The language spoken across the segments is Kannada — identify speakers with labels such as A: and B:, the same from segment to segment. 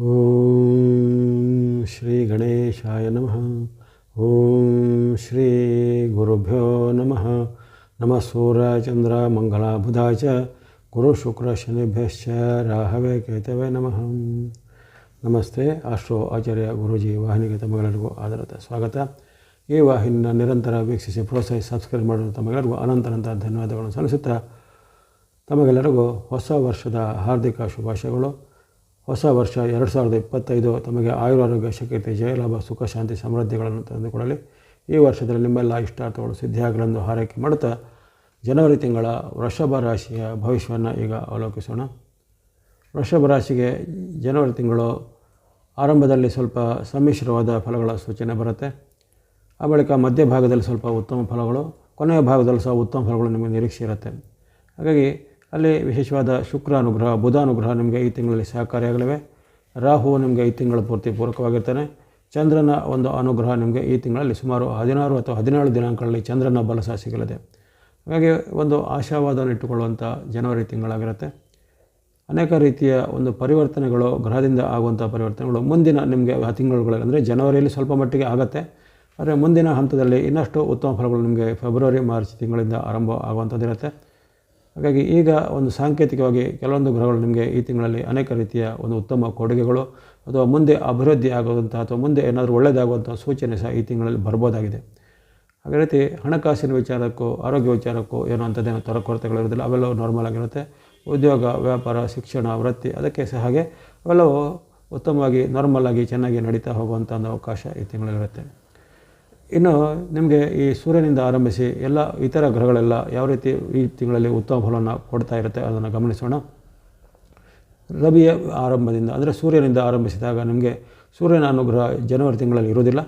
A: ಓಂ ಶ್ರೀ ಗಣೇಶಾಯ ನಮಃ. ಓಂ ಶ್ರೀ ಗುರುಭ್ಯೋ ನಮಃ. ನಮಃ ಸೂರ್ಯ ಚಂದ್ರ ಮಂಗಳ ಬುಧ ಚ. ಗುರು ಶುಕ್ರ ಶನಿಭ್ಯಶ್ಚ ರಾಹವೇ ಕೇತವೇ ನಮಃ. ನಮಸ್ತೆ, ಆಶ್ರೋ ಆಚಾರ್ಯ ಗುರುಜಿ, ವಾಹಿನಿಗೆ ತಮಗೆಲ್ಲರಿಗೂ ಆಧಾರದ ಸ್ವಾಗತ. ಈ ವಾಹಿನಿನ ನಿರಂತರ ವೀಕ್ಷಿಸಿ, ಪ್ರೋತ್ಸಾಹಿಸಿ ಸಬ್ಸ್ಕ್ರೈಬ್ ಮಾಡಿರುವ ತಮಗೆಲ್ಲರಿಗೂ ಅನಂತನಂತ ಧನ್ಯವಾದಗಳನ್ನು ಸಲ್ಲಿಸುತ್ತಾ, ತಮಗೆಲ್ಲರಿಗೂ ಹೊಸ ವರ್ಷದ ಹಾರ್ದಿಕ ಶುಭಾಶಯಗಳು. ಹೊಸ ವರ್ಷ ಎರಡು ಸಾವಿರದ ಇಪ್ಪತ್ತೈದು ತಮಗೆ ಆಯುರಾರೋಗ್ಯ ಶಕ್ತಿ, ಜಯಲಾಭ, ಸುಖ, ಶಾಂತಿ, ಸಮೃದ್ಧಿಗಳನ್ನು ತಂದುಕೊಡಲಿ ಈ ವರ್ಷದಲ್ಲಿ ನಿಮ್ಮೆಲ್ಲ ಇಷ್ಟಾರ್ಥಗಳು ಸಿದ್ಧಿಯಾಗಲೆಂದು ಹಾರೈಕೆ ಮಾಡುತ್ತಾ ಜನವರಿ ತಿಂಗಳ ವೃಷಭ ರಾಶಿಯ ಭವಿಷ್ಯವನ್ನು ಈಗ ಅವಲೋಕಿಸೋಣ. ವೃಷಭ ರಾಶಿಗೆ ಜನವರಿ ತಿಂಗಳು ಆರಂಭದಲ್ಲಿ ಸ್ವಲ್ಪ ಸಮ್ಮಿಶ್ರವಾದ ಫಲಗಳ ಸೂಚನೆ ಬರುತ್ತೆ. ಆ ಬಳಿಕ ಮಧ್ಯಭಾಗದಲ್ಲಿ ಸ್ವಲ್ಪ ಉತ್ತಮ ಫಲಗಳು, ಕೊನೆಯ ಭಾಗದಲ್ಲಿ ಸಹ ಉತ್ತಮ ಫಲಗಳು ನಿಮಗೆ ನಿರೀಕ್ಷೆ ಇರುತ್ತೆ. ಹಾಗಾಗಿ ಅಲ್ಲಿ ವಿಶೇಷವಾದ ಶುಕ್ರ ಅನುಗ್ರಹ ಬುಧ ಅನುಗ್ರಹ ನಿಮಗೆ ಈ ತಿಂಗಳಲ್ಲಿ ಸಹಕಾರಿಯಾಗಲಿವೆ. ರಾಹು ನಿಮಗೆ ಈ ತಿಂಗಳ ಪೂರ್ತಿ ಪೂರಕವಾಗಿರ್ತಾನೆ. ಚಂದ್ರನ ಒಂದು ಅನುಗ್ರಹ ನಿಮಗೆ ಈ ತಿಂಗಳಲ್ಲಿ ಸುಮಾರು ಹದಿನಾರು ಅಥವಾ ಹದಿನೇಳು ದಿನಾಂಕಗಳಲ್ಲಿ ಚಂದ್ರನ ಬಲ ಸಹ ಸಿಗಲಿದೆ ಹಾಗಾಗಿ ಒಂದು ಆಶಾವಾದವನ್ನು ಇಟ್ಟುಕೊಳ್ಳುವಂಥ ಜನವರಿ ತಿಂಗಳಾಗಿರುತ್ತೆ. ಅನೇಕ ರೀತಿಯ ಒಂದು ಪರಿವರ್ತನೆಗಳು, ಗ್ರಹದಿಂದ ಆಗುವಂಥ ಪರಿವರ್ತನೆಗಳು ಮುಂದಿನ ನಿಮಗೆ ಆ ತಿಂಗಳುಗಳಲ್ಲಿ, ಅಂದರೆ ಜನವರಿಯಲ್ಲಿ ಸ್ವಲ್ಪ ಮಟ್ಟಿಗೆ ಆಗುತ್ತೆ. ಆದರೆ ಮುಂದಿನ ಹಂತದಲ್ಲಿ ಇನ್ನಷ್ಟು ಉತ್ತಮ ಫಲಗಳು ನಿಮಗೆ ಫೆಬ್ರವರಿ, ಮಾರ್ಚ್ ತಿಂಗಳಿಂದ ಆರಂಭ ಆಗುವಂಥದ್ದಿರುತ್ತೆ. ಹಾಗಾಗಿ ಈಗ ಒಂದು ಸಾಂಕೇತಿಕವಾಗಿ ಕೆಲವೊಂದು ಗ್ರಹಗಳು ನಿಮಗೆ ಈ ತಿಂಗಳಲ್ಲಿ ಅನೇಕ ರೀತಿಯ ಒಂದು ಉತ್ತಮ ಕೊಡುಗೆಗಳು ಅಥವಾ ಮುಂದೆ ಅಭಿವೃದ್ಧಿ ಆಗುವಂಥ ಅಥವಾ ಮುಂದೆ ಏನಾದರೂ ಒಳ್ಳೆಯದಾಗುವಂಥ ಸೂಚನೆ ಸಹ ಈ ತಿಂಗಳಲ್ಲಿ ಬರ್ಬೋದಾಗಿದೆ. ಅದೇ ರೀತಿ ಹಣಕಾಸಿನ ವಿಚಾರಕ್ಕೂ, ಆರೋಗ್ಯ ವಿಚಾರಕ್ಕೂ ಏನೋ ಅಂಥದ್ದೇನೋ ತೊರಕೊರತೆಗಳಿರೋದಿಲ್ಲ ಅವೆಲ್ಲವೂ ನಾರ್ಮಲ್ ಆಗಿರುತ್ತೆ. ಉದ್ಯೋಗ, ವ್ಯಾಪಾರ, ಶಿಕ್ಷಣ, ವೃತ್ತಿ ಅದಕ್ಕೆ ಸಹ ಹಾಗೆ ಅವೆಲ್ಲವೂ ಉತ್ತಮವಾಗಿ ನಾರ್ಮಲ್ ಆಗಿ ಚೆನ್ನಾಗಿ ನಡೀತಾ ಹೋಗುವಂಥ ಒಂದು ಅವಕಾಶ ಈ ತಿಂಗಳಲ್ಲಿರುತ್ತೆ ಇನ್ನು ನಿಮಗೆ ಈ ಸೂರ್ಯನಿಂದ ಆರಂಭಿಸಿ ಎಲ್ಲ ಇತರ ಗ್ರಹಗಳೆಲ್ಲ ಯಾವ ರೀತಿ ಈ ತಿಂಗಳಲ್ಲಿ ಉತ್ತಮ ಫಲವನ್ನು ಕೊಡ್ತಾ ಇರುತ್ತೆ ಅದನ್ನು ಗಮನಿಸೋಣ. ರವಿಯ ಆರಂಭದಿಂದ ಅಂದರೆ ಸೂರ್ಯನಿಂದ ಆರಂಭಿಸಿದಾಗ ನಿಮಗೆ ಸೂರ್ಯನ ಅನುಗ್ರಹ ಜನವರಿ ತಿಂಗಳಲ್ಲಿ ಇರುವುದಿಲ್ಲ.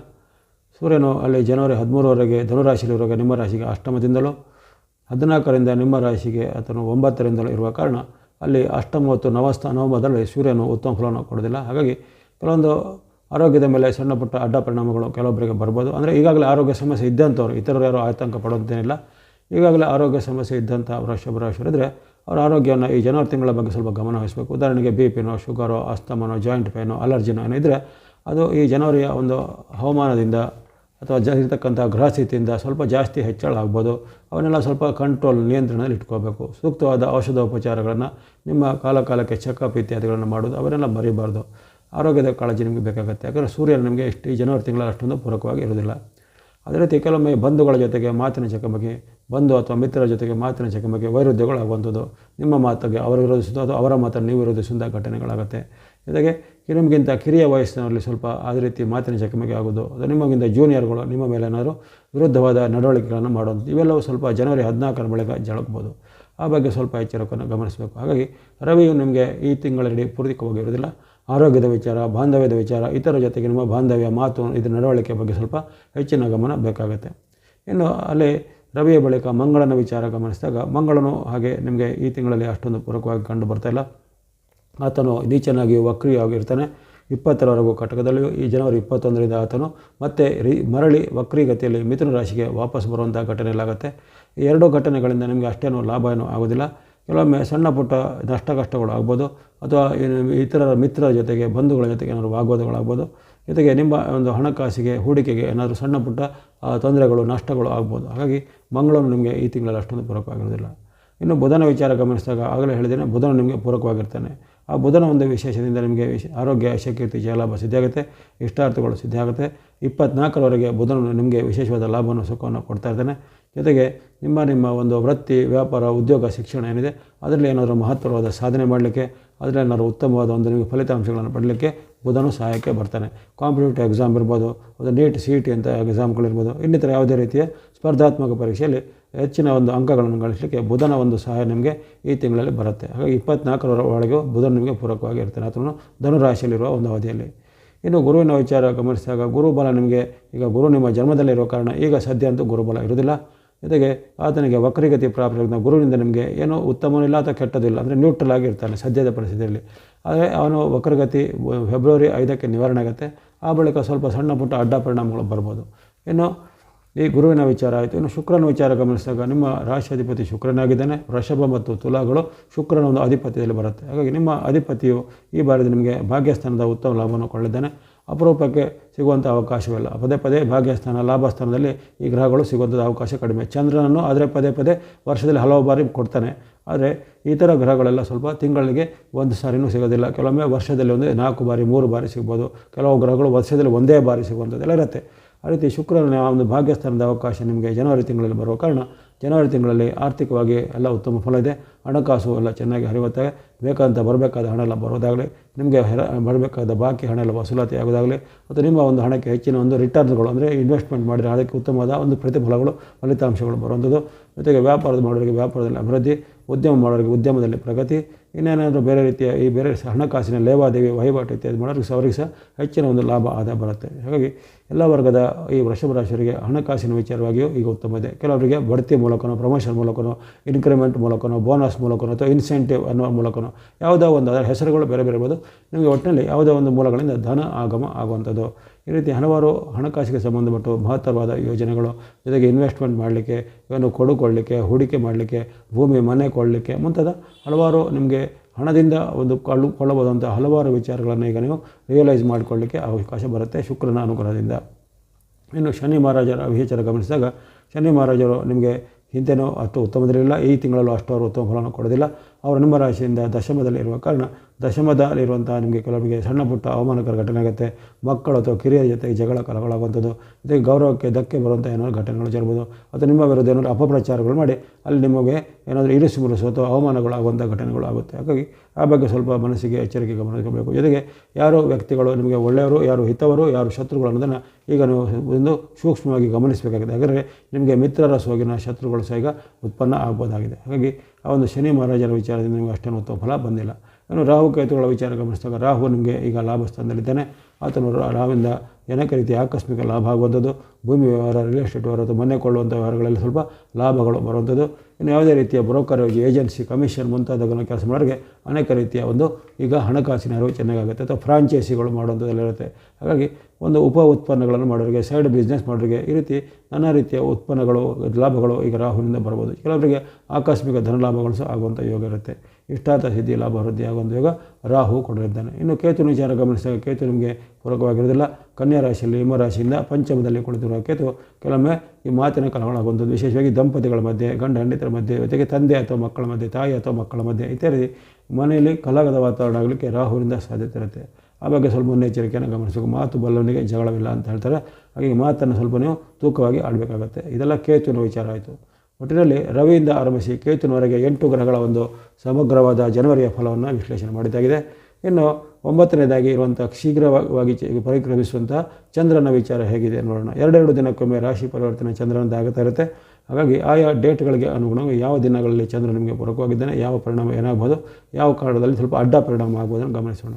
A: ಸೂರ್ಯನು ಅಲ್ಲಿ ಜನವರಿ ಹದಿಮೂರವರೆಗೆ ಧನುರಾಶಿಯಲ್ಲಿರುವಾಗ ನಿಮ್ಮ ರಾಶಿಗೆ ಅಷ್ಟಮದಿಂದಲೂ ಹದಿನಾಲ್ಕರಿಂದ ನಿಮ್ಮ ರಾಶಿಗೆ ಅಥವಾ ಒಂಬತ್ತರಿಂದಲೂ ಇರುವ ಕಾರಣ ಅಲ್ಲಿ ಅಷ್ಟಮ ಮತ್ತು ನವಸ್ಥ ನವಮದಲ್ಲಿ ಸೂರ್ಯನು ಉತ್ತಮ ಫಲವನ್ನು ಕೊಡೋದಿಲ್ಲ ಹಾಗಾಗಿ ಕೆಲವೊಂದು ಆರೋಗ್ಯದ ಮೇಲೆ ಸಣ್ಣ ಪುಟ್ಟ ಅಡ್ಡ ಪರಿಣಾಮಗಳು ಕೆಲವೊಬ್ಬರಿಗೆ ಬರ್ಬೋದು. ಅಂದರೆ ಈಗಾಗಲೇ ಆರೋಗ್ಯ ಸಮಸ್ಯೆ ಇದ್ದಂಥವ್ರು ಇತರರು ಯಾರು ಆತಂಕ ಪಡೋದೇನಿಲ್ಲ ಈಗಾಗಲೇ ಆರೋಗ್ಯ ಸಮಸ್ಯೆ ಇದ್ದಂಥ ವೃಷಭ ರಾಶಿಯರಿದ್ದರೆ ಅವರ ಆರೋಗ್ಯವನ್ನು ಈ ಜನವರಿ ತಿಂಗಳ ಬಗ್ಗೆ ಸ್ವಲ್ಪ ಗಮನ ವಹಿಸಬೇಕು. ಉದಾಹರಣೆಗೆ ಬಿ ಪಿನೋ ಶುಗರೋ ಅಸ್ತಮನೋ ಜಾಯಿಂಟ್ ಪೇನೋ ಅಲರ್ಜಿನೋ ಏನೋ ಇದ್ದರೆ ಅದು ಈ ಜನವರಿಯ ಒಂದು ಹವಾಮಾನದಿಂದ ಅಥವಾ ಇರತಕ್ಕಂಥ ಗ್ರಹ ಸ್ಥಿತಿಯಿಂದ ಸ್ವಲ್ಪ ಜಾಸ್ತಿ ಹೆಚ್ಚಳ ಆಗ್ಬೋದು. ಅವನ್ನೆಲ್ಲ ಸ್ವಲ್ಪ ಕಂಟ್ರೋಲ್ ನಿಯಂತ್ರಣದಲ್ಲಿ ಇಟ್ಕೋಬೇಕು. ಸೂಕ್ತವಾದ ಔಷಧೋಪಚಾರಗಳನ್ನು ನಿಮ್ಮ ಕಾಲ ಕಾಲಕ್ಕೆ ಚೆಕಪ್ ಇತ್ಯಾದಿಗಳನ್ನು ಮಾಡೋದು, ಅವನ್ನೆಲ್ಲ ಮರಿಬಾರ್ದು. ಆರೋಗ್ಯದ ಕಾಳಜಿ ನಿಮಗೆ ಬೇಕಾಗುತ್ತೆ. ಯಾಕಂದರೆ ಸೂರ್ಯ ನಿಮಗೆ ಇಷ್ಟು ಈ ಜನವರಿ ತಿಂಗಳ ಅಷ್ಟೊಂದು ಪೂರಕವಾಗಿ ಇರೋದಿಲ್ಲ ಅದೇ ರೀತಿ ಕೆಲವೊಮ್ಮೆ ಬಂಧುಗಳ ಜೊತೆಗೆ, ಮಾತಿನ ಚಕಮಕಿ, ಬಂಧು ಅಥವಾ ಮಿತ್ರರ ಜೊತೆಗೆ ಮಾತಿನ ಚಕಮಕಿ ವೈರುಧ್ಯಗಳು ಆಗುವಂಥದ್ದು ನಿಮ್ಮ ಮಾತಿಗೆ ಅವರು ವಿರೋಧಿಸೋದು ಅಥವಾ ಅವರ ಮಾತನ್ನು ನೀವು ವಿರೋಧಿಸುವಂಥ ಘಟನೆಗಳಾಗುತ್ತೆ. ಜೊತೆಗೆ ನಿಮಗಿಂತ ಕಿರಿಯ ವಯಸ್ಸಿನಲ್ಲಿ ಸ್ವಲ್ಪ ಅದೇ ರೀತಿ ಮಾತಿನ ಚಕಮಕಿ ಆಗೋದು ಅದು ನಿಮಗಿಂತ ಜೂನಿಯರ್ಗಳು ನಿಮ್ಮ ಮೇಲೆ ಏನಾದರೂ ವಿರುದ್ಧವಾದ ನಡವಳಿಕೆಗಳನ್ನು ಮಾಡೋದು ಇವೆಲ್ಲವೂ ಸ್ವಲ್ಪ ಜನವರಿ ಹದಿನಾಲ್ಕರ ಬಳಿಕ ಜಳಕ್ಬೋದು ಆ ಬಗ್ಗೆ ಸ್ವಲ್ಪ ಎಚ್ಚರಿಕೆಯನ್ನು ಗಮನಿಸಬೇಕು. ಹಾಗಾಗಿ ರವಿಯು ನಿಮಗೆ ಈ ತಿಂಗಳಲ್ಲಿ ಪೂರ್ತಿಕವಾಗಿ ಇರೋದಿಲ್ಲ ಆರೋಗ್ಯದ ವಿಚಾರ, ಬಾಂಧವ್ಯದ ವಿಚಾರ, ಇತರ ಜೊತೆಗೆ ನಿಮ್ಮ ಬಾಂಧವ್ಯ, ಮಾತು, ಇದರ ನಡವಳಿಕೆ ಬಗ್ಗೆ ಸ್ವಲ್ಪ ಹೆಚ್ಚಿನ ಗಮನ ಬೇಕಾಗುತ್ತೆ. ಇನ್ನು ಅಲ್ಲಿ ರವಿಯ ಬಳಿಕ ಮಂಗಳನ ವಿಚಾರ ಗಮನಿಸಿದಾಗ, ಮಂಗಳನು ಹಾಗೆ ನಿಮಗೆ ಈ ತಿಂಗಳಲ್ಲಿ ಅಷ್ಟೊಂದು ಪೂರಕವಾಗಿ ಕಂಡು ಬರ್ತಾಯಿಲ್ಲ ಆತನು ನೀಚನಾಗಿಯೂ ವಕ್ರಿಯಾಗಿರ್ತಾನೆ ಇಪ್ಪತ್ತರವರೆಗೂ ಕಟಕದಲ್ಲಿಯೂ, ಈ ಜನವರಿ ಇಪ್ಪತ್ತೊಂದರಿಂದ ಆತನು ಮತ್ತೆ ರಿ, ಮರಳಿ ವಕ್ರಿಗತಿಯಲ್ಲಿ ಮಿಥುನ ರಾಶಿಗೆ ವಾಪಸ್ ಬರುವಂಥ ಘಟನೆಗಳಾಗುತ್ತೆ. ಎರಡು ಎರಡೂ ಘಟನೆಗಳಿಂದ ನಿಮಗೆ ಅಷ್ಟೇನೂ ಲಾಭ ಏನೂ ಆಗೋದಿಲ್ಲ. ಕೆಲವೊಮ್ಮೆ ಸಣ್ಣ ಪುಟ್ಟ ನಷ್ಟ ಕಷ್ಟಗಳು ಆಗ್ಬೋದು ಅಥವಾ ಇತರರ ಮಿತ್ರರ ಜೊತೆಗೆ ಬಂಧುಗಳ ಜೊತೆಗೆ ಏನಾದರೂ ವಾಗ್ವಾದಗಳಾಗ್ಬೋದು. ಜೊತೆಗೆ ನಿಮ್ಮ ಒಂದು ಹಣಕಾಸಿಗೆ, ಹೂಡಿಕೆಗೆ ಏನಾದರೂ ಸಣ್ಣ ಪುಟ್ಟ ತೊಂದರೆಗಳು, ನಷ್ಟಗಳು ಆಗ್ಬೋದು. ಹಾಗಾಗಿ ಮಂಗಳೂರು ನಿಮಗೆ ಈ ತಿಂಗಳಲ್ಲಿ ಅಷ್ಟೊಂದು ಪೂರಕವಾಗಿರೋದಿಲ್ಲ ಇನ್ನು ಬುಧನ ವಿಚಾರ ಗಮನಿಸಿದಾಗ ಆಗಲೇ ಹೇಳಿದ್ದೇನೆ, ಬುಧನ ನಿಮಗೆ ಪೂರಕವಾಗಿರ್ತಾನೆ. ಆ ಬುಧನ ಒಂದು ವಿಶೇಷದಿಂದ ನಿಮಗೆ ವಿಶ, ಆರೋಗ್ಯ ಶಕೀರ್ತಿ ಜಯಲಾಭ ಸಿದ್ಧಿಯಾಗುತ್ತೆ, ಇಷ್ಟಾರ್ಥಗಳು ಸಿದ್ಧಿಯಾಗುತ್ತೆ. ಇಪ್ಪತ್ನಾಲ್ಕರವರೆಗೆ ಬುಧನ ನಿಮಗೆ ವಿಶೇಷವಾದ ಲಾಭವನ್ನು, ಸುಖವನ್ನು ಕೊಡ್ತಾ ಜೊತೆಗೆ ನಿಮ್ಮ ನಿಮ್ಮ ಒಂದು ವೃತ್ತಿ, ವ್ಯಾಪಾರ, ಉದ್ಯೋಗ, ಶಿಕ್ಷಣ ಏನಿದೆ, ಅದರಲ್ಲಿ ಏನಾದರೂ ಮಹತ್ವವಾದ ಸಾಧನೆ ಮಾಡಲಿಕ್ಕೆ, ಅದರಲ್ಲಿ ಏನಾದರೂ ಉತ್ತಮವಾದ ಒಂದು ನಿಮಗೆ ಫಲಿತಾಂಶಗಳನ್ನು ಪಡಲಿಕ್ಕೆ ಬುಧನು ಸಹಾಯಕ್ಕೆ ಬರ್ತಾನೆ. ಕಾಂಪಿಟೇಟಿವ್ ಎಕ್ಸಾಮ್ ಇರ್ಬೋದು ಅದು ನೀಟ್ ಸಿ ಟಿ ಅಂತ ಎಕ್ಸಾಮ್ಗಳಿರ್ಬೋದು ಇನ್ನಿತರ ಯಾವುದೇ ರೀತಿಯ ಸ್ಪರ್ಧಾತ್ಮಕ ಪರೀಕ್ಷೆಯಲ್ಲಿ ಹೆಚ್ಚಿನ ಒಂದು ಅಂಕಗಳನ್ನು ಗಳಿಸಲಿಕ್ಕೆ ಬುಧನ ಒಂದು ಸಹಾಯ ನಿಮಗೆ ಈ ತಿಂಗಳಲ್ಲಿ ಬರುತ್ತೆ. ಹಾಗಾಗಿ ಇಪ್ಪತ್ನಾಲ್ಕರ ಒಳಗೆ ಬುಧನ ನಿಮಗೆ ಪೂರಕವಾಗಿ ಇರ್ತಾನೆ. ಅಥವಾ ಧನುರಾಶಿಯಲ್ಲಿರುವ ಒಂದು ಅವಧಿಯಲ್ಲಿ. ಇನ್ನು ಗುರುವಿನ ವಿಚಾರ ಗಮನಿಸಿದಾಗ ಗುರುಬಲ ನಿಮಗೆ, ಈಗ ಗುರು ನಿಮ್ಮ ಜನ್ಮದಲ್ಲಿರುವ ಕಾರಣ, ಈಗ ಸದ್ಯ ಅಂತೂ ಗುರುಬಲ ಇರೋದಿಲ್ಲ ಜೊತೆಗೆ ಆತನಿಗೆ ವಕ್ರಗತಿ ಪ್ರಾಪ್ತಿಯಾದ ಗುರುವಿನಿಂದ ನಿಮಗೆ ಏನೋ ಉತ್ತಮವಿಲ್ಲ ಅಥವಾ ಕೆಟ್ಟದಿಲ್ಲ. ಅಂದರೆ ನ್ಯೂಟ್ರಲ್ ಆಗಿರ್ತಾನೆ ಸದ್ಯದ ಪರಿಸ್ಥಿತಿಯಲ್ಲಿ. ಆದರೆ ಅವನು ವಕ್ರಗತಿ ಫೆಬ್ರವರಿ ಐದಕ್ಕೆ ನಿವಾರಣೆ ಆಗುತ್ತೆ. ಆ ಬಳಿಕ ಸ್ವಲ್ಪ ಸಣ್ಣ ಪುಟ್ಟ ಅಡ್ಡ ಪರಿಣಾಮಗಳು ಬರ್ಬೋದು. ಇನ್ನು ಈ ಗುರುವಿನ ವಿಚಾರ ಆಯಿತು. ಇನ್ನು ಶುಕ್ರನ ವಿಚಾರ ಗಮನಿಸಿದಾಗ ನಿಮ್ಮ ರಾಶಿಯಾಧಿಪತಿ ಶುಕ್ರನಾಗಿದ್ದಾನೆ. ವೃಷಭ ಮತ್ತು ತುಲಾಗಳು ಶುಕ್ರನ ಒಂದು ಅಧಿಪತ್ಯದಲ್ಲಿ ಬರುತ್ತೆ. ಹಾಗಾಗಿ ನಿಮ್ಮ ಅಧಿಪತಿಯು ಈ ಬಾರಿ ನಿಮಗೆ ಭಾಗ್ಯಸ್ಥಾನದ ಉತ್ತಮ ಲಾಭವನ್ನು ಕೊಳ್ಳಿದ್ದಾನೆ ಅಪರೂಪಕ್ಕೆ ಸಿಗುವಂಥ ಅವಕಾಶವಿಲ್ಲ. ಪದೇ ಪದೇ ಭಾಗ್ಯಸ್ಥಾನ, ಲಾಭಸ್ಥಾನದಲ್ಲಿ ಈ ಗ್ರಹಗಳು ಸಿಗುವಂಥದ್ದು ಅವಕಾಶ ಕಡಿಮೆ. ಚಂದ್ರನನ್ನು ಆದರೆ ಪದೇ ಪದೇ ವರ್ಷದಲ್ಲಿ ಹಲವು ಬಾರಿ ಕೊಡ್ತಾನೆ. ಆದರೆ ಈ ಥರ ಗ್ರಹಗಳೆಲ್ಲ ಸ್ವಲ್ಪ ತಿಂಗಳಿಗೆ ಒಂದು ಸಾರಿನೂ ಸಿಗೋದಿಲ್ಲ. ಕೆಲವೊಮ್ಮೆ ವರ್ಷದಲ್ಲಿ ಒಂದು ನಾಲ್ಕು ಬಾರಿ, ಮೂರು ಬಾರಿ ಸಿಗ್ಬೋದು. ಕೆಲವು ಗ್ರಹಗಳು ವರ್ಷದಲ್ಲಿ ಒಂದೇ ಬಾರಿ ಸಿಗುವಂಥದ್ದೆಲ್ಲ ಇರುತ್ತೆ. ಆ ರೀತಿ ಶುಕ್ರನ ಒಂದು ಭಾಗ್ಯಸ್ಥಾನದ ಅವಕಾಶ ನಿಮಗೆ ಜನವರಿ ತಿಂಗಳಲ್ಲಿ ಬರುವ ಕಾರಣ, ಜನವರಿ ತಿಂಗಳಲ್ಲಿ ಆರ್ಥಿಕವಾಗಿ ಎಲ್ಲ ಉತ್ತಮ ಫಲ ಇದೆ. ಹಣಕಾಸು ಎಲ್ಲ ಚೆನ್ನಾಗಿ ಹರಿಯುತ್ತೆ. ಬೇಕಾದಂಥ ಬರಬೇಕಾದ ಹಣ ಎಲ್ಲ ಬರೋದಾಗಲಿ, ನಿಮಗೆ ಬರಬೇಕಾದ ಬಾಕಿ ಹಣ ಎಲ್ಲ ವಸೂಲಾತಿ ಆಗೋದಾಗಲಿ, ಮತ್ತು ನಿಮ್ಮ ಒಂದು ಹಣಕ್ಕೆ ಹೆಚ್ಚಿನ ಒಂದು ರಿಟರ್ನ್ಗಳು ಅಂದರೆ ಇನ್ವೆಸ್ಟ್ಮೆಂಟ್ ಮಾಡಿದರೆ ಅದಕ್ಕೆ ಉತ್ತಮವಾದ ಒಂದು ಪ್ರತಿಫಲಗಳು, ಫಲಿತಾಂಶಗಳು ಬರುವಂಥದ್ದು. ಜೊತೆಗೆ ವ್ಯಾಪಾರದ ಮಾಡೋರಿಗೆ ವ್ಯಾಪಾರದಲ್ಲಿ ಅಭಿವೃದ್ಧಿ, ಉದ್ಯಮ ಮಾಡೋರಿಗೆ ಉದ್ಯಮದಲ್ಲಿ ಪ್ರಗತಿ, ಇನ್ನೇನಾದರೂ ಬೇರೆ ರೀತಿಯ ಈ ಬೇರೆ ಹಣಕಾಸಿನ ಲೇವಾದೇವಿ, ವಹಿವಾಟು ಇತ್ಯಾದಿ ಮಾಡೋರಿಗೆ ಸಹ ಅವರಿಗೆ ಸಹ ಹೆಚ್ಚಿನ ಒಂದು ಲಾಭ ಆದಾಯ ಬರುತ್ತೆ. ಹಾಗಾಗಿ ಎಲ್ಲ ವರ್ಗದ ಈ ವೃಷಭ ರಾಶಿಯವರಿಗೆ ಹಣಕಾಸಿನ ವಿಚಾರವಾಗಿಯೂ ಈಗ ಉತ್ತಮ ಇದೆ. ಕೆಲವರಿಗೆ ಬಡ್ತಿ ಮೂಲಕನೋ ಪ್ರಮೋಷನ್ ಮೂಲಕನೋ ಇನ್ಕ್ರಿಮೆಂಟ್ ಮೂಲಕನೋ ಬೋನಸ್ ಮೂಲಕನೋ ಅಥವಾ ಇನ್ಸೆಂಟಿವ್ ಅನ್ನೋ ಮೂಲಕನೋ, ಯಾವುದೋ ಒಂದು ಅದರ ಹೆಸರುಗಳು ಬೇರೆ ಬೇರೆ ಇರ್ಬೋದು. ನಿಮಗೆ ಒಟ್ಟಿನಲ್ಲಿ ಯಾವುದೋ ಒಂದು ಮೂಲಗಳಿಂದ ಧನ ಆಗಮ ಆಗುವಂಥದ್ದು. ಈ ರೀತಿ ಹಲವಾರು ಹಣಕಾಸಿಗೆ ಸಂಬಂಧಪಟ್ಟು ಮಹತ್ತರವಾದ ಯೋಜನೆಗಳು, ಜೊತೆಗೆ ಇನ್ವೆಸ್ಟ್ಮೆಂಟ್ ಮಾಡಲಿಕ್ಕೆ, ಇವನ್ನು ಕೊಡುಕೊಳ್ಳಲಿಕ್ಕೆ ಹೂಡಿಕೆ ಮಾಡಲಿಕ್ಕೆ, ಭೂಮಿ, ಮನೆ ಕೊಡಲಿಕ್ಕೆ ಮುಂತಾದ ಹಲವಾರು ನಿಮಗೆ ಹಣದಿಂದ ಒಂದು ಕೊಳ್ಳು ಕೊಳ್ಳಬಹುದಂಥ ಹಲವಾರು ವಿಚಾರಗಳನ್ನು ಈಗ ನೀವು ರಿಯಲೈಸ್ ಮಾಡಿಕೊಳ್ಳಲಿಕ್ಕೆ ಅವಕಾಶ ಬರುತ್ತೆ ಶುಕ್ರನ ಅನುಗ್ರಹದಿಂದ. ಇನ್ನು ಶನಿ ಮಹಾರಾಜರ ವಿಚಾರ ಗಮನಿಸಿದಾಗ, ಶನಿ ಮಹಾರಾಜರು ನಿಮಗೆ ಹಿಂದೆನೂ ಅಷ್ಟು ಉತ್ತಮದಲ್ಲಿಲ್ಲ, ಈ ತಿಂಗಳಲ್ಲೂ ಅಷ್ಟು ಅವರು ಉತ್ತಮ ಫಲವನ್ನು ಕೊಡೋದಿಲ್ಲ. ಅವರು ನಿಮ್ಮ ರಾಶಿಯಿಂದ ದಶಮದಲ್ಲಿರುವ ಕಾರಣ ದಶಮದಲ್ಲಿರುವಂಥ ನಿಮಗೆ ಕೆಲವರಿಗೆ ಸಣ್ಣ ಪುಟ್ಟ ಅವಮಾನಕರ ಘಟನೆ ಆಗುತ್ತೆ. ಮಕ್ಕಳು ಅಥವಾ ಕಿರಿಯರ ಜೊತೆಗೆ ಜಗಳ ಕಲಗಳಾಗುವಂಥದ್ದು ಜೊತೆಗೆ ಗೌರವಕ್ಕೆ ಧಕ್ಕೆ ಬರುವಂಥ ಏನಾದರೂ ಘಟನೆಗಳು ಜರಬಹುದು ಅಥವಾ ನಿಮ್ಮ ವಿರುದ್ಧ ಏನಾದರೂ ಅಪಪ್ರಚಾರಗಳು ಮಾಡಿ, ಅಲ್ಲಿ ನಿಮಗೆ ಏನಾದರೂ ಇರಿಸು ಮುರಿಸು ಅಥವಾ ಅವಮಾನಗಳು ಆಗುವಂಥ ಘಟನೆಗಳು ಆಗುತ್ತೆ. ಹಾಗಾಗಿ ಆ ಬಗ್ಗೆ ಸ್ವಲ್ಪ ಮನಸ್ಸಿಗೆ ಎಚ್ಚರಿಕೆ ಗಮನಿಸಬೇಕು. ಜೊತೆಗೆ ಯಾರು ವ್ಯಕ್ತಿಗಳು ನಿಮಗೆ ಒಳ್ಳೆಯವರು, ಯಾರು ಹಿತವರು, ಯಾರು ಶತ್ರುಗಳು ಅನ್ನೋದನ್ನು ಈಗ ನೀವು ಒಂದು ಸೂಕ್ಷ್ಮವಾಗಿ ಗಮನಿಸಬೇಕಾಗಿದೆ. ಹಾಗಾದರೆ ನಿಮಗೆ ಮಿತ್ರರ ಸೋಗಿನ ಶತ್ರುಗಳು ಸಹ ಈಗ ಉತ್ಪನ್ನ ಆಗ್ಬೋದಾಗಿದೆ. ಹಾಗಾಗಿ ಆ ಒಂದು ಶನಿ ಮಹಾರಾಜರ ವಿಚಾರದಿಂದ ನಿಮಗೆ ಅಷ್ಟೇನು ಉತ್ತಮ ಫಲ ಬಂದಿಲ್ಲ. ಇನ್ನು ರಾಹು ಕೇತುಗಳ ವಿಚಾರ ಗಮನಿಸಿದಾಗ ರಾಹು ನಿಮಗೆ ಈಗ ಲಾಭ ಸ್ಥಾನದಲ್ಲಿದ್ದಾನೆ. ಆತನು ರಾವಿಂದ ಅನೇಕ ರೀತಿಯ ಆಕಸ್ಮಿಕ ಲಾಭ ಆಗುವಂಥದ್ದು, ಭೂಮಿ ವ್ಯವಹಾರ ರಿಯಲ್ ಎಸ್ಟೇಟ್ ವ್ಯವಹಾರ ಮನೆ ಕೊಳ್ಳುವಂಥ ವ್ಯವಹಾರಗಳಲ್ಲಿ ಸ್ವಲ್ಪ ಲಾಭಗಳು ಬರುವಂಥದ್ದು. ಇನ್ನು ಯಾವುದೇ ರೀತಿಯ ಬ್ರೋಕರೇಜ್ ಏಜೆನ್ಸಿ ಕಮಿಷನ್ ಮುಂತಾದಗಳನ್ನು ಕೆಲಸ ಮಾಡೋರಿಗೆ ಅನೇಕ ರೀತಿಯ ಒಂದು ಈಗ ಹಣಕಾಸಿನ ಅರಿವು ಚೆನ್ನಾಗಾಗುತ್ತೆ ಅಥವಾ ಫ್ರಾಂಚೈಸಿಗಳು ಮಾಡುವಂಥದ್ದೆಲ್ಲ ಇರುತ್ತೆ. ಹಾಗಾಗಿ ಒಂದು ಉಪ ಉತ್ಪನ್ನಗಳನ್ನು ಮಾಡೋರಿಗೆ ಸೈಡ್ ಬಿಸ್ನೆಸ್ ಮಾಡೋರಿಗೆ ಈ ರೀತಿ ನಾನಾ ರೀತಿಯ ಉತ್ಪನ್ನಗಳು, ಲಾಭಗಳು ಈಗ ರಾಹುಲಿಂದ ಬರ್ಬೋದು. ಕೆಲವರಿಗೆ ಆಕಸ್ಮಿಕ ಧನ ಲಾಭಗಳು ಸಹ ಆಗುವಂಥ ಯೋಗ ಇರುತ್ತೆ. ಇಷ್ಟಾರ್ಥ ಸಿದ್ಧಿ, ಲಾಭ ವೃದ್ಧಿ ಆಗುವಂಥ ಯೋಗ ರಾಹು ಕೊಡಲಿದ್ದಾನೆ. ಇನ್ನು ಕೇತು ವಿಚಾರ ಗಮನಿಸಿದಾಗ ಕೇತು ನಿಮಗೆ ಪೂರಕವಾಗಿರೋದಿಲ್ಲ ಕನ್ಯಾ ರಾಶಿಯಲ್ಲಿ ಹಿಮರಾಶಿಯಿಂದ ರಾಶಿಯಿಂದ ಪಂಚಮದಲ್ಲಿ ಕುಳಿತಿರುವ ಕೇತು ಕೆಲವೊಮ್ಮೆ ಈ ಮಾತಿನ ಕಲಹಗಳಾಗುವಂಥದ್ದು, ವಿಶೇಷವಾಗಿ ದಂಪತಿಗಳ ಮಧ್ಯೆ, ಗಂಡ ಹೆಂಡತಿರ ಮಧ್ಯೆ, ಜೊತೆಗೆ ತಂದೆ ಅಥವಾ ಮಕ್ಕಳ ಮಧ್ಯೆ, ತಾಯಿ ಅಥವಾ ಮಕ್ಕಳ ಮಧ್ಯೆ ಇತ್ಯಾದಿ ಮನೆಯಲ್ಲಿ ಕಲಹದ ವಾತಾವರಣ ಆಗಲಿಕ್ಕೆ ರಾಹುವಿನಿಂದ ಸಾಧ್ಯತೆ ಇರುತ್ತೆ. ಆ ಬಗ್ಗೆ ಸ್ವಲ್ಪ ಮುನ್ನೆಚ್ಚರಿಕೆಯನ್ನು ಗಮನಿಸಬೇಕು. ಮಾತು ಬಲ್ಲವನಿಗೆ ಜಗಳವಿಲ್ಲ ಅಂತ ಹೇಳ್ತಾರೆ. ಹಾಗೆ ಮಾತನ್ನು ಸ್ವಲ್ಪ ನೀವು ತೂಕವಾಗಿ ಆಡಬೇಕಾಗುತ್ತೆ. ಇದೆಲ್ಲ ಕೇತುವಿನ ವಿಚಾರ ಆಯಿತು. ಒಟ್ಟಿನಲ್ಲಿ ರವಿಯಿಂದ ಆರಂಭಿಸಿ ಕೇತುವಿನವರೆಗೆ ಎಂಟು ಗ್ರಹಗಳ ಒಂದು ಸಮಗ್ರವಾದ ಜನವರಿಯ ಫಲವನ್ನು ವಿಶ್ಲೇಷಣೆ ಮಾಡಿದ್ದಾಗಿದೆ. ಇನ್ನು ಒಂಬತ್ತನೇದಾಗಿ ಇರುವಂಥ ಶೀಘ್ರವಾಗಿ ಪರಿಕ್ರಮಿಸುವಂಥ ಚಂದ್ರನ ವಿಚಾರ ಹೇಗಿದೆ ನೋಡೋಣ. ಎರಡೆರಡು ದಿನಕ್ಕೊಮ್ಮೆ ರಾಶಿ ಪರಿವರ್ತನೆ ಚಂದ್ರನದ್ದು ಆಗ್ತಾ ಇರುತ್ತೆ. ಹಾಗಾಗಿ ಆಯಾ ಡೇಟ್ಗಳಿಗೆ ಅನುಗುಣವಾಗಿ ಯಾವ ದಿನಗಳಲ್ಲಿ ಚಂದ್ರ ನಿಮಗೆ ಪೂರಕವಾಗಿದ್ದಾನೆ, ಯಾವ ಪರಿಣಾಮ ಏನಾಗ್ಬೋದು, ಯಾವ ಕಾರಣದಲ್ಲಿ ಸ್ವಲ್ಪ ಅಡ್ಡ ಪರಿಣಾಮ ಆಗ್ಬೋದನ್ನು ಗಮನಿಸೋಣ.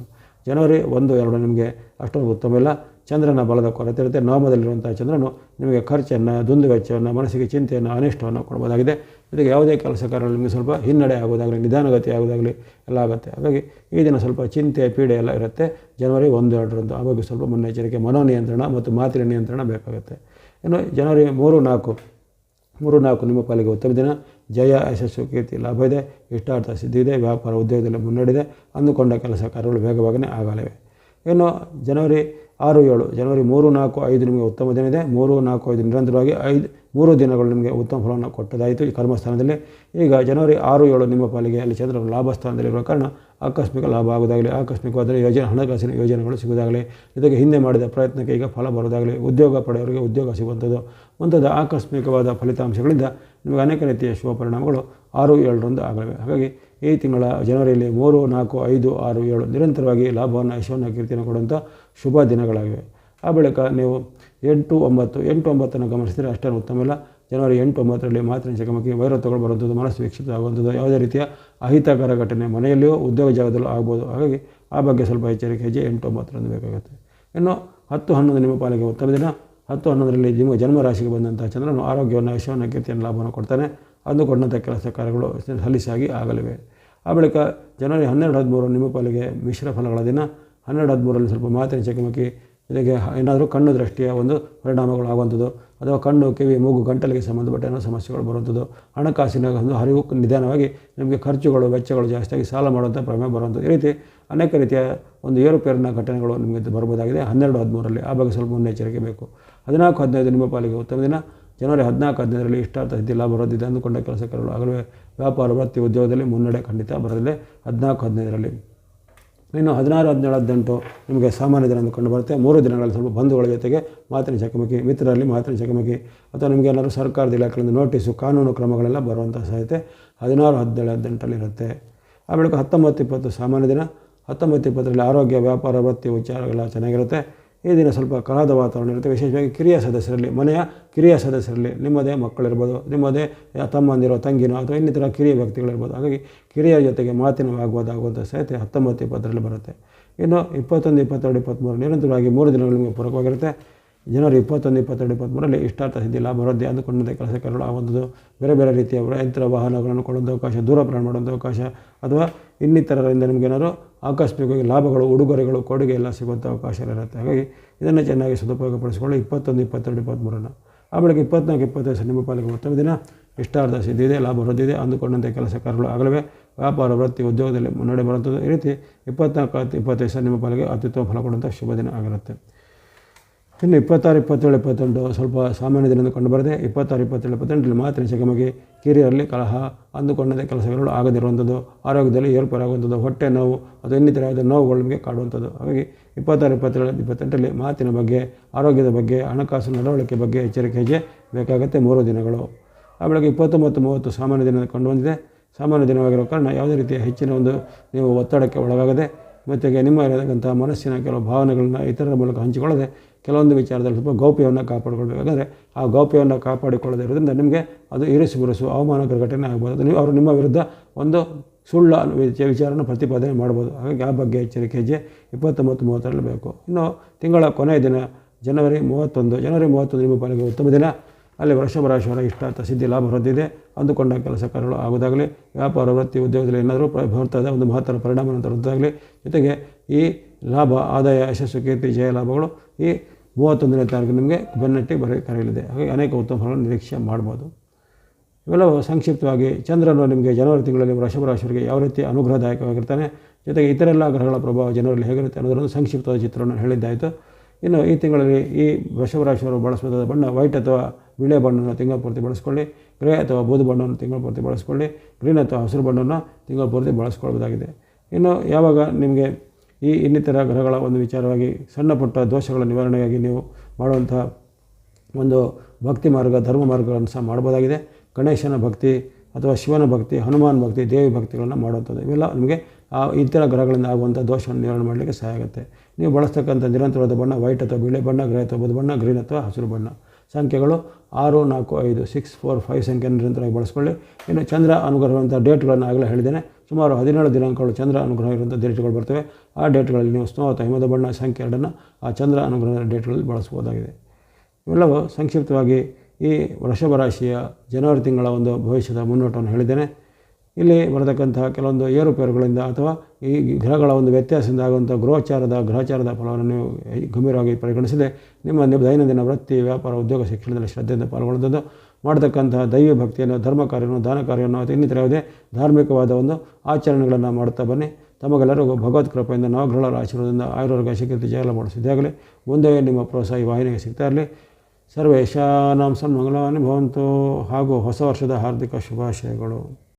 A: ಜನವರಿ ಒಂದು, ಎರಡು ನಿಮಗೆ ಅಷ್ಟೊಂದು ಉತ್ತಮ ಇಲ್ಲ. ಚಂದ್ರನ ಬಲದ ಕೊರತೆ ಇರುತ್ತೆ. ನವಮದಲ್ಲಿರುವಂಥ ಚಂದ್ರನು ನಿಮಗೆ ಖರ್ಚನ್ನು ದುಂದು ವೆಚ್ಚವನ್ನು ಮನಸ್ಸಿಗೆ ಚಿಂತೆಯನ್ನು, ಅನಿಷ್ಟವನ್ನು ಕೊಡ್ಬೋದಾಗಿದೆ. ಜೊತೆಗೆ ಯಾವುದೇ ಕೆಲಸ ನಿಮಗೆ ಸ್ವಲ್ಪ ಹಿನ್ನಡೆ ಆಗೋದಾಗಲಿ ನಿಧಾನಗತಿ ಆಗೋದಾಗಲಿ ಎಲ್ಲ ಆಗುತ್ತೆ. ಹಾಗಾಗಿ ಈ ದಿನ ಸ್ವಲ್ಪ ಚಿಂತೆ, ಪೀಡೆ ಎಲ್ಲ ಇರುತ್ತೆ. ಜನವರಿ ಒಂದು ಎರಡರಂದು ಹಾಗಾಗಿ ಸ್ವಲ್ಪ ಮುನ್ನೆಚ್ಚರಿಕೆ, ಮನೋನಿಯಂತ್ರಣ ಮತ್ತು ಮಾತಿನ ನಿಯಂತ್ರಣ ಬೇಕಾಗುತ್ತೆ. ಇನ್ನು ಜನವರಿ ಮೂರು ನಾಲ್ಕು ಮೂರು ನಾಲ್ಕು ನಿಮ್ಮ ಪಾಲಿಗೆ ಉತ್ತಮ ದಿನ. ಜಯ, ಯಶಸ್ಸು, ಕೀರ್ತಿ, ಲಾಭ ಇದೆ. ಇಷ್ಟಾರ್ಥ ಸಿದ್ಧಿ ಇದೆ. ವ್ಯಾಪಾರ ಉದ್ಯೋಗದಲ್ಲಿ ಮುನ್ನಡೆದಿದೆ. ಅಂದುಕೊಂಡ ಕೆಲಸ ಕಾರ್ಯಗಳು ವೇಗವಾಗಿ ಆಗಲಿವೆ. ಇನ್ನು ಜನವರಿ ಆರು, ಏಳು. ಜನವರಿ ಮೂರು, ನಾಲ್ಕು, ಐದು ನಿಮಗೆ ಉತ್ತಮ ದಿನ ಇದೆ. ಮೂರು, ನಾಲ್ಕು, ಐದು ನಿರಂತರವಾಗಿ ಐದು, ಮೂರು ದಿನಗಳು ನಿಮಗೆ ಉತ್ತಮ ಫಲವನ್ನು ಕೊಟ್ಟದಾಯಿತು ಈ ಕರ್ಮಸ್ಥಾನದಲ್ಲಿ. ಈಗ ಜನವರಿ ಆರು, ಏಳು ನಿಮ್ಮ ಪಾಲಿಗೆ ಅಲ್ಲಿ ಚಂದ್ರ ಲಾಭ ಸ್ಥಾನದಲ್ಲಿರುವ ಕಾರಣ ಆಕಸ್ಮಿಕ ಲಾಭ ಆಗೋದಾಗಲಿ ಆಕಸ್ಮಿಕವಾದರೆ ಯೋಜನೆ, ಹಣಕಾಸಿನ ಯೋಜನೆಗಳು ಸಿಗೋದಾಗಲಿ ಜೊತೆಗೆ ಹಿಂದೆ ಮಾಡಿದ ಪ್ರಯತ್ನಕ್ಕೆ ಈಗ ಫಲ ಬರೋದಾಗಲಿ ಉದ್ಯೋಗ ಪಡೆಯವರಿಗೆ ಉದ್ಯೋಗ ಸಿಗುವಂಥದ್ದು. ಮುಂತಾದ ಆಕಸ್ಮಿಕವಾದ ಫಲಿತಾಂಶಗಳಿಂದ ನಿಮಗೆ ಅನೇಕ ರೀತಿಯ ಶುಭ ಪರಿಣಾಮಗಳು ಆರು ಏಳರಂದು ಆಗಲಿವೆ. ಹಾಗಾಗಿ ಈ ತಿಂಗಳ ಜನವರಿಯಲ್ಲಿ ಮೂರು, ನಾಲ್ಕು, ಐದು, ಆರು, ಏಳು ನಿರಂತರವಾಗಿ ಲಾಭವನ್ನು, ಯಶವನ್ನು, ಕೀರ್ತಿಯನ್ನು ಕೊಡುವಂಥ ಶುಭ ದಿನಗಳಾಗಿವೆ. ಆ ಬಳಿಕ ನೀವು ಎಂಟು ಒಂಬತ್ತು, ಎಂಟು ಒಂಬತ್ತನ್ನು ಗಮನಿಸಿದರೆ ಅಷ್ಟೇ ಉತ್ತಮ. ಇಲ್ಲ, ಜನವರಿ ಎಂಟು ಒಂಬತ್ತರಲ್ಲಿ ಮಾತಿನ ಚಕಮಕಿ ವೈರತ್ವಗಳು ಬರುವಂಥದ್ದು ಮನಸ್ಸು ವಿಕ್ಷಿಪ್ತ ಆಗುವಂಥದ್ದು. ಯಾವುದೇ ರೀತಿಯ ಅಹಿತಕರ ಘಟನೆ ಮನೆಯಲ್ಲಿಯೋ, ಉದ್ಯೋಗ ಜಾಗದಲ್ಲೂ ಆಗ್ಬೋದು. ಹಾಗಾಗಿ ಆ ಬಗ್ಗೆ ಸ್ವಲ್ಪ ಎಚ್ಚರಿಕೆ ಹೆಜ್ಜೆ ಎಂಟು ಒಂಬತ್ತರಂದು ಬೇಕಾಗುತ್ತೆ. ಇನ್ನು ಹತ್ತು ಹನ್ನೊಂದು ನಿಮ್ಮ ಪಾಲಿಗೆ ಉತ್ತಮ ದಿನ. ಹತ್ತು ಹನ್ನೊಂದರಲ್ಲಿ ನಿಮ್ಮ ಜನ್ಮ ರಾಶಿಗೆ ಬಂದಂಥ ಚಂದ್ರನು ಆರೋಗ್ಯವನ್ನು, ಯಶವನ್ನು, ಕೀರ್ತಿಯನ್ನು, ಲಾಭವನ್ನು ಕೊಡ್ತಾನೆ. ಅಂದುಕೊಂಡಂಥ ಕೆಲಸ ಕಾರ್ಯಗಳು ಸಲೀಸಾಗಿ ಆಗಲಿವೆ. ಆ ಬಳಿಕ ಜನವರಿ ಹನ್ನೆರಡು ಹದಿಮೂರು ನಿಮ್ಮ ಪಾಲಿಗೆ ಮಿಶ್ರ ಫಲಗಳ ದಿನ, ಹನ್ನೆರಡು ಹದಿಮೂರರಲ್ಲಿ ಸ್ವಲ್ಪ ಮಾತಿನ ಚಕಮಕಿ, ಜೊತೆಗೆ ಏನಾದರೂ ಕಣ್ಣು ದೃಷ್ಟಿಯ ಒಂದು ಪರಿಣಾಮಗಳು ಆಗುವಂಥದ್ದು ಅಥವಾ ಕಣ್ಣು, ಕಿವಿ, ಮೂಗು, ಗಂಟಲಿಗೆ ಸಂಬಂಧಪಟ್ಟ ಏನೋ ಸಮಸ್ಯೆಗಳು ಬರುವಂಥದ್ದು, ಹಣಕಾಸಿನ ಒಂದು ಹರಿವು ನಿಧಾನವಾಗಿ ನಿಮಗೆ ಖರ್ಚುಗಳು, ವೆಚ್ಚಗಳು ಜಾಸ್ತಿಯಾಗಿ ಸಾಲ ಮಾಡುವಂಥ ಪ್ರಮೇಯ ಬರುವಂಥದ್ದು. ಈ ರೀತಿ ಅನೇಕ ರೀತಿಯ ಒಂದು ಏರುಪೇರಿನ ಘಟನೆಗಳು ನಿಮಗೆ ಬರ್ಬೋದಾಗಿದೆ. ಹನ್ನೆರಡು ಹದಿಮೂರರಲ್ಲಿ ಆ ಬಗ್ಗೆ ಸ್ವಲ್ಪ ಮುನ್ನೆಚ್ಚರಿಕೆ ಬೇಕು. ಹದಿನಾಲ್ಕು, ಹದಿನೈದು ನಿಮ್ಮ ಪಾಲಿಗೆ ಉತ್ತಮ ದಿನ. ಜನವರಿ ಹದಿನಾಲ್ಕು, ಹದಿನೈದರಲ್ಲಿ ಇಷ್ಟಾರ್ಥ ಸಿದ್ಧಿ ಲಾಭ ಬರೋದಿದೆ ಅಂದುಕೊಂಡ ಕೆಲಸ ಕಾರ್ಯಗಳು ಆಗಲೇ ವ್ಯಾಪಾರ ವೃತ್ತಿ ಉದ್ಯೋಗದಲ್ಲಿ ಮುನ್ನಡೆ ಖಂಡಿತ ಬರೋದಿದೆ ಹದಿನಾಲ್ಕು, ಹದಿನೈದರಲ್ಲಿ. ಇನ್ನು ಹದಿನಾರು, ಹದಿನೇಳು, ಹದಿನೆಂಟು ನಿಮಗೆ ಸಾಮಾನ್ಯ ದಿನ ಕಂಡು ಬರುತ್ತೆ. ಮೂರು ದಿನಗಳಲ್ಲಿ ಸ್ವಲ್ಪ ಬಂಧುಗಳ ಜೊತೆಗೆ ಮಾತಿನ ಚಕಮಕಿ, ಮಿತ್ರರಲ್ಲಿ ಮಾತಿನ ಚಕಮಕಿ ಅಥವಾ ನಿಮಗೆ ಏನಾದರೂ ಸರ್ಕಾರದ ಇಲಾಖೆಯಿಂದ ನೋಟಿಸು, ಕಾನೂನು ಕ್ರಮಗಳೆಲ್ಲ ಬರುವಂಥ ಸಾಧ್ಯತೆ ಹದಿನಾರು, ಹದಿನೇಳು, ಹದಿನೆಂಟರಲ್ಲಿ ಇರುತ್ತೆ. ಆ ಬಳಿಕ ಹತ್ತೊಂಬತ್ತು, ಇಪ್ಪತ್ತು ಸಾಮಾನ್ಯ ದಿನ. ಹತ್ತೊಂಬತ್ತು, ಇಪ್ಪತ್ತರಲ್ಲಿ ಆರೋಗ್ಯ, ವ್ಯಾಪಾರ, ವೃತ್ತಿ ವಿಚಾರಗಳೆಲ್ಲ ಚೆನ್ನಾಗಿರುತ್ತೆ. ಈ ದಿನ ಸ್ವಲ್ಪ ಕಲಾದ ವಾತಾವರಣ ಇರುತ್ತೆ. ವಿಶೇಷವಾಗಿ ಕಿರಿಯ ಸದಸ್ಯರಲ್ಲಿ, ಮನೆಯ ಕಿರಿಯ ಸದಸ್ಯರಲ್ಲಿ ನಿಮ್ಮದೇ ಮಕ್ಕಳಿರ್ಬೋದು, ನಿಮ್ಮದೇ ತಮ್ಮಂದಿರೋ ತಂಗಿನೋ ಅಥವಾ ಇನ್ನಿತರ ಕಿರಿಯ ವ್ಯಕ್ತಿಗಳಿರ್ಬೋದು. ಹಾಗಾಗಿ ಕಿರಿಯ ಜೊತೆಗೆ ಮಾತಿನ ಆಗುವುದಾಗುವಂಥ ಸಾಹಿತ್ಯ ಹತ್ತೊಂಬತ್ತು ಇಪ್ಪತ್ತರಲ್ಲಿ ಬರುತ್ತೆ. ಇನ್ನು ಇಪ್ಪತ್ತೊಂದು, ಇಪ್ಪತ್ತೆರಡು, ಇಪ್ಪತ್ತ್ಮೂರು ನಿರಂತರವಾಗಿ ಮೂರು ದಿನಗಳು ನಿಮಗೆ ಪೂರಕವಾಗಿರುತ್ತೆ. ಜನವರಿ ಇಪ್ಪತ್ತೊಂದು, ಇಪ್ಪತ್ತೆರಡು, ಇಪ್ಪತ್ತ್ಮೂರರಲ್ಲಿ ಇಷ್ಟಾರ್ಥ ಸಿದ್ಧಿ, ಲಾಭ, ವೃದ್ಧಿ, ಅಂದುಕೊಂಡಂತೆ ಕೆಲಸ ಆ ಒಂದು ಬೇರೆ ಬೇರೆ ರೀತಿಯ ಯಂತ್ರ, ವಾಹನಗಳನ್ನು ಕೊಡುವಂಥ ಅವಕಾಶ, ದೂರ ಪ್ರಯಾಣ ಮಾಡುವಂಥ ಅವಕಾಶ, ಅಥವಾ ಇನ್ನಿತರರಿಂದ ನಿಮಗೇನಾದರೂ ಆಕಸ್ಮಿಕವಾಗಿ ಲಾಭಗಳು, ಉಡುಗೊರೆಗಳು, ಕೊಡುಗೆ ಎಲ್ಲ ಸಿಗುವಂಥ ಅವಕಾಶ ಇರುತ್ತೆ. ಹಾಗಾಗಿ ಇದನ್ನು ಚೆನ್ನಾಗಿ ಸದುಪಯೋಗಪಡಿಸಿಕೊಳ್ಳಿ ಇಪ್ಪತ್ತೊಂದು, ಇಪ್ಪತ್ತೆರಡು, ಇಪ್ಪತ್ತ್ಮೂರನ್ನು. ಆ ಬಳಿಕ ಇಪ್ಪತ್ನಾಲ್ಕು, ಇಪ್ಪತ್ತೈದು ನಿಮ್ಮ ಪಾಲಿಗೆ ಉತ್ತಮ ದಿನ ಇಷ್ಟಾರ್ಥ ಸಿದ್ಧಿದೆ ಲಾಭ ವೃದ್ಧಿದೆ ಅಂದುಕೊಂಡಂತೆ ಕೆಲಸ ಕಾರ್ಯಗಳು ಆಗಲವೇ. ವ್ಯಾಪಾರ, ವೃತ್ತಿ, ಉದ್ಯೋಗದಲ್ಲಿ ಮುನ್ನಡೆ ಬರುತ್ತದೆ ಈ ರೀತಿ ಇಪ್ಪತ್ನಾಲ್ಕು, ಇಪ್ಪತ್ತೈದು ನಿಮ್ಮ ಪಾಲಿಗೆ ಅತ್ಯುತ್ತಮ ಫಲ ಕೊಡುವಂಥ ಶುಭ ದಿನ ಆಗಿರುತ್ತೆ. ಇನ್ನು ಇಪ್ಪತ್ತಾರು, ಇಪ್ಪತ್ತೇಳು, ಇಪ್ಪತ್ತೆಂಟು ಸ್ವಲ್ಪ ಸಾಮಾನ್ಯ ದಿನದಿಂದ ಕಂಡುಬರದೆ ಇಪ್ಪತ್ತಾರು, ಇಪ್ಪತ್ತೇಳು, ಇಪ್ಪತ್ತೆಂಟರಲ್ಲಿ ಮಾತ್ರ ಚಕಮಕಿ ಕಿರಿಯರಲ್ಲಿ ಕಲಹ ಅಂದುಕೊಂಡಂತೆ ಕೆಲಸಗಳು ಆಗದಿರುವಂಥದ್ದು, ಆರೋಗ್ಯದಲ್ಲಿ ಏರ್ಪೇರಾಗುವಂಥದ್ದು ಹೊಟ್ಟೆ ನೋವು ಅಥವಾ ಇನ್ನಿತರ ನೋವುಗಳು ನಿಮಗೆ ಕಾಡುವಂಥದ್ದು. ಹಾಗಾಗಿ ಇಪ್ಪತ್ತಾರು, ಇಪ್ಪತ್ತೇಳು, ಇಪ್ಪತ್ತೆಂಟರಲ್ಲಿ ಮಾತಿನ ಬಗ್ಗೆ, ಆರೋಗ್ಯದ ಬಗ್ಗೆ ಹಣಕಾಸು ನಡವಳಿಕೆ ಬಗ್ಗೆ ಎಚ್ಚರಿಕೆ ಹೆಜ್ಜೆ ಬೇಕಾಗುತ್ತೆ ಮೂರು ದಿನಗಳು. ಆ ಬೆಳಗ್ಗೆ ಇಪ್ಪತ್ತೊಂಬತ್ತು, ಮೂವತ್ತು ಸಾಮಾನ್ಯ ದಿನ ಕಂಡುಬಂದಿದೆ ಸಾಮಾನ್ಯ ದಿನವಾಗಿರೋ ಕಾರಣ ಯಾವುದೇ ರೀತಿಯ ಹೆಚ್ಚಿನ ಒಂದು ನೀವು ಒತ್ತಡಕ್ಕೆ ಒಳಗಾಗದೆ ಮತ್ತೆಗೆ ನಿಮ್ಮ ಇರತಕ್ಕಂಥ ಮನಸ್ಸಿನ ಕೆಲವು ಭಾವನೆಗಳನ್ನ ಇತರರ ಮೂಲಕ ಹಂಚಿಕೊಳ್ಳದೆ ಕೆಲವೊಂದು ವಿಚಾರದಲ್ಲಿ ಸ್ವಲ್ಪ ಗೌಪ್ಯವನ್ನು ಕಾಪಾಡಿಕೊಳ್ಬೇಕಾದ್ರೆ ಆ ಗೌಪ್ಯವನ್ನು ಕಾಪಾಡಿಕೊಳ್ಳದೇ ಇರೋದ್ರಿಂದ ನಿಮಗೆ ಅದು ಇರಿಸು ಬಿರುಸು ಅವಮಾನಕರ ಘಟನೆ ಆಗ್ಬೋದು. ನೀವು ಅವರು ನಿಮ್ಮ ವಿರುದ್ಧ ಒಂದು ಸುಳ್ಳು ವಿಚ- ವಿಚಾರನ ಪ್ರತಿಪಾದನೆ ಮಾಡ್ಬೋದು. ಹಾಗಾಗಿ ಆ ಬಗ್ಗೆ ಎಚ್ಚರಿಕೆ ಹೆಜ್ಜೆ ಇಪ್ಪತ್ತೊಂಬತ್ತು ಮೂವತ್ತರಲ್ಲಿ ಬೇಕು. ಇನ್ನು ತಿಂಗಳ ಕೊನೆಯ ದಿನ, ಜನವರಿ ಮೂವತ್ತೊಂದು ಜನವರಿ ಮೂವತ್ತೊಂದು ನಿಮ್ಮ ಪಾಲಿಗೆ ಉತ್ತಮ ದಿನ. ಅಲ್ಲಿ ವೃಷಭ ರಾಶಿಯವರ ಇಷ್ಟಾರ್ಥ ಸಿದ್ಧಿ, ಲಾಭ ಹೊಂದಿದೆ ಅಂದುಕೊಂಡ ಕೆಲಸ ಕಾರ್ಯಗಳು ಆಗೋದಾಗಲಿ, ವ್ಯಾಪಾರ, ವೃತ್ತಿ, ಉದ್ಯೋಗದಲ್ಲಿ ಏನಾದರೂ ಪ್ರ ಬರ್ತದೆ ಒಂದು ಮಹತ್ತರ ಪರಿಣಾಮ ತರುವುದಾಗಲಿ, ಜೊತೆಗೆ ಈ ಲಾಭ, ಆದಾಯ, ಯಶಸ್ಸು, ಕೀರ್ತಿ, ಜಯ, ಲಾಭಗಳು ಈ ಮೂವತ್ತೊಂದನೇ ತಾರೀಕು ನಿಮಗೆ ಬೆನ್ನಟ್ಟಿಗೆ ಬರ ಕರೆಯಲಿದೆ. ಹಾಗೆ ಅನೇಕ ಉತ್ತಮ ಫಲಗಳನ್ನು ನಿರೀಕ್ಷೆ ಮಾಡ್ಬೋದು. ಇವೆಲ್ಲವೂ ಸಂಕ್ಷಿಪ್ತವಾಗಿ ಚಂದ್ರನು ನಿಮಗೆ ಜನವರಿ ತಿಂಗಳಲ್ಲಿ ವೃಷಭ ರಾಶಿಯವರಿಗೆ ಯಾವ ರೀತಿ ಅನುಗ್ರಹದಾಯಕವಾಗಿರ್ತಾನೆ, ಜೊತೆಗೆ ಇತರೆಲ್ಲ ಗ್ರಹಗಳ ಪ್ರಭಾವ ಜನವರಿಯಲ್ಲಿ ಹೇಗಿರುತ್ತೆ ಅನ್ನೋದನ್ನು ಸಂಕ್ಷಿಪ್ತವಾದ ಚಿತ್ರವನ್ನು ಹೇಳಿದ್ದಾಯಿತು. ಇನ್ನು ಈ ತಿಂಗಳಲ್ಲಿ ಈ ವೃಷಭ ರಾಶಿಯವರು ಬಳಸಬಹುದಾದ ಬಣ್ಣ ವೈಟ್ ಅಥವಾ ಬಿಳೆ ಬಣ್ಣವನ್ನು ತಿಂಗಳ ಪೂರ್ತಿ ಬಳಸ್ಕೊಳ್ಳಿ, ಗ್ರೇ ಅಥವಾ ಬೂದು ಬಣ್ಣವನ್ನು ತಿಂಗಳ ಪೂರ್ತಿ ಬಳಸ್ಕೊಳ್ಳಿ, ಗ್ರೀನ್ ಅಥವಾ ಹಸಿರು ಬಣ್ಣವನ್ನು ತಿಂಗಳ ಪೂರ್ತಿ ಬಳಸ್ಕೊಳ್ಬೋದಾಗಿದೆ. ಇನ್ನು ಯಾವಾಗ ನಿಮಗೆ ಈ ಇನ್ನಿತರ ಗ್ರಹಗಳ ಒಂದು ವಿಚಾರವಾಗಿ ಸಣ್ಣ ಪುಟ್ಟ ದೋಷಗಳ ನಿವಾರಣೆಗಾಗಿ ನೀವು ಮಾಡುವಂಥ ಒಂದು ಭಕ್ತಿ ಮಾರ್ಗ, ಧರ್ಮ ಮಾರ್ಗಗಳನ್ನು ಸಹ ಮಾಡ್ಬೋದಾಗಿದೆ ಗಣೇಶನ ಭಕ್ತಿ ಅಥವಾ ಶಿವನ ಭಕ್ತಿ, ಹನುಮಾನ್ ಭಕ್ತಿ, ದೇವಿ ಭಕ್ತಿಗಳನ್ನು ಮಾಡುವಂಥದ್ದು. ಇವೆಲ್ಲ ನಿಮಗೆ ಆ ಇತರ ಗ್ರಹಗಳಿಂದ ಆಗುವಂಥ ದೋಷವನ್ನು ನಿವಾರಣೆ ಮಾಡಲಿಕ್ಕೆ ಸಹಾಯ ಆಗುತ್ತೆ. ನೀವು ಬಳಸ್ತಕ್ಕಂಥ ನಿರಂತರವಾದ ಬಣ್ಣ, ವೈಟ್ ಅಥವಾ ಬಿಳಿ ಬಣ್ಣ, ಗ್ರೇ ಅಥವಾ ಬದು ಬಣ್ಣ, ಗ್ರೀನ್ ಅಥವಾ ಹಸಿರು ಬಣ್ಣ. ಸಂಖ್ಯೆಗಳು ಆರು, ನಾಲ್ಕು, ಐದು, ಸಿಕ್ಸ್, ಫೋರ್, ಫೈವ್ ಸಂಖ್ಯೆಯನ್ನು ನಿರಂತರವಾಗಿ ಬಳಸ್ಕೊಳ್ಳಿ. ಇನ್ನು ಚಂದ್ರ ಅನುಗ್ರಹವಂಥ ಡೇಟ್ಗಳನ್ನು ಆಗಲೇ ಹೇಳಿದ್ದೇನೆ. ಸುಮಾರು ಹದಿನೇಳು ದಿನಾಂಕಗಳು ಚಂದ್ರ ಅನುಗ್ರಹ ಇರುವಂಥ ಡೇಟ್ಗಳು ಬರ್ತವೆ. ಆ ಡೇಟ್ಗಳಲ್ಲಿ ನೀವು ಸ್ನೋತ ಹಿಮದ ಬಣ್ಣ, ಸಂಖ್ಯೆ ಎರಡನ್ನು ಆ ಚಂದ್ರ ಅನುಗ್ರಹದ ಡೇಟ್ಗಳಲ್ಲಿ ಬಳಸಬಹುದಾಗಿದೆ. ಇವೆಲ್ಲವೂ ಸಂಕ್ಷಿಪ್ತವಾಗಿ ಈ ವೃಷಭ ರಾಶಿಯ ಜನವರಿ ತಿಂಗಳ ಒಂದು ಭವಿಷ್ಯದ ಮುನ್ನೋಟವನ್ನು ಹೇಳಿದ್ದೇನೆ. ಇಲ್ಲಿ ಬರತಕ್ಕಂತಹ ಕೆಲವೊಂದು ಏರುಪೇರುಗಳಿಂದ ಅಥವಾ ಈ ಗ್ರಹಗಳ ಒಂದು ವ್ಯತ್ಯಾಸದಿಂದ ಆಗುವಂಥ ಗೃಹಚಾರದ ಗ್ರಹಚಾರದ ಫಲವನ್ನು ನೀವು ಗಂಭೀರವಾಗಿ ಪರಿಗಣಿಸದೆ. ನಿಮ್ಮ ನಿಮ್ಮ ದೈನಂದಿನ ವೃತ್ತಿ ವ್ಯಾಪಾರ, ಉದ್ಯೋಗ, ಶಿಕ್ಷಣದಲ್ಲಿ ಶ್ರದ್ಧೆಯಿಂದ ಪಾಲ್ಗೊಳ್ಳುವಂಥದ್ದು ಮಾಡತಕ್ಕಂತಹ ದೈವ ಭಕ್ತಿಯನ್ನು ಧರ್ಮ ಕಾರ್ಯವನ್ನು ದಾನ ಕಾರ್ಯವನ್ನು ಅಥವಾ ಇನ್ನಿತರ ಯಾವುದೇ ಧಾರ್ಮಿಕವಾದ ಒಂದು ಆಚರಣೆಗಳನ್ನು ಮಾಡ್ತಾ ಬನ್ನಿ. ತಮಗೆಲ್ಲರಿಗೂ ಭಗವತ್ ಕೃಪೆಯಿಂದ ನವಗ್ರಹಗಳ ಆಶೀರ್ವಾದದಿಂದ ಆಯುರ್ವರ್ಗ ಶಕ್ತಿ ಜಯಲ ಮಾಡಿಸಿದ್ದಾಗಲಿ ಮುಂದೆ ನಿಮ್ಮ ಪ್ರೋತ್ಸಾಹ ಈ ವಾಹಿನಿಗೆ ಸಿಗ್ತಾ ಇರಲಿ. ಸರ್ವೇಶಾನಾಂ ಮಂಗಳ ಅನುಭವಂತು ಹಾಗೂ ಹೊಸ ವರ್ಷದ ಹಾರ್ದಿಕ ಶುಭಾಶಯಗಳು.